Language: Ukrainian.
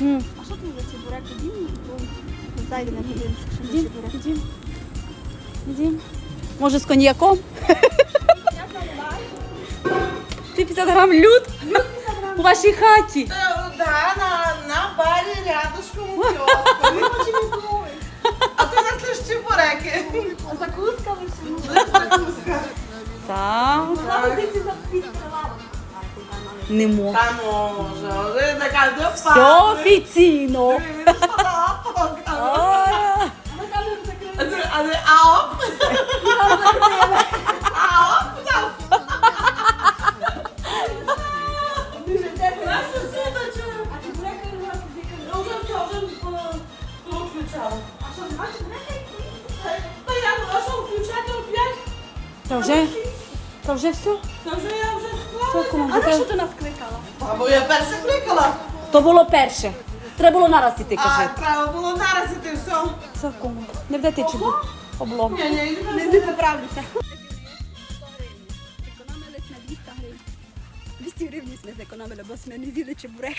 М. А що ти за чебурек? Ходім, зайдемо подивимося, що за Ідім, чебурек. ідім. Ідім. Може з коньяком? Ти 50 грам люд у вашій хаті. Да, на, на барі рядышком у кіоску. А ти нас лиш чебуреки. Закуска лише? ну, Закуска. Так. Слава, ти ці відкривала. Не можу. Та може, ви така до Все офіційно. А, Ми камеру закрили. А ти, а ти, аоп? Аоп, там. Нас сусіда чує. А чебуреки у нас Ну, вже все, вже по- повключала. А що, нема чебурека? Та я, а що, включати опять? Та вже, та вже все. Та вже я Склала. на що ти нас кликала? Або я перше кликала. То було перше. Треба було нараз іти, А, кажи. треба було зараз іти, все. Все, кому. Не вдати чебу. Облом. Ні, ні, Не, не не поправлюся. Економились на 200 гривень. 200 гривень ми зекономили, бо ми не з'їли чебурек.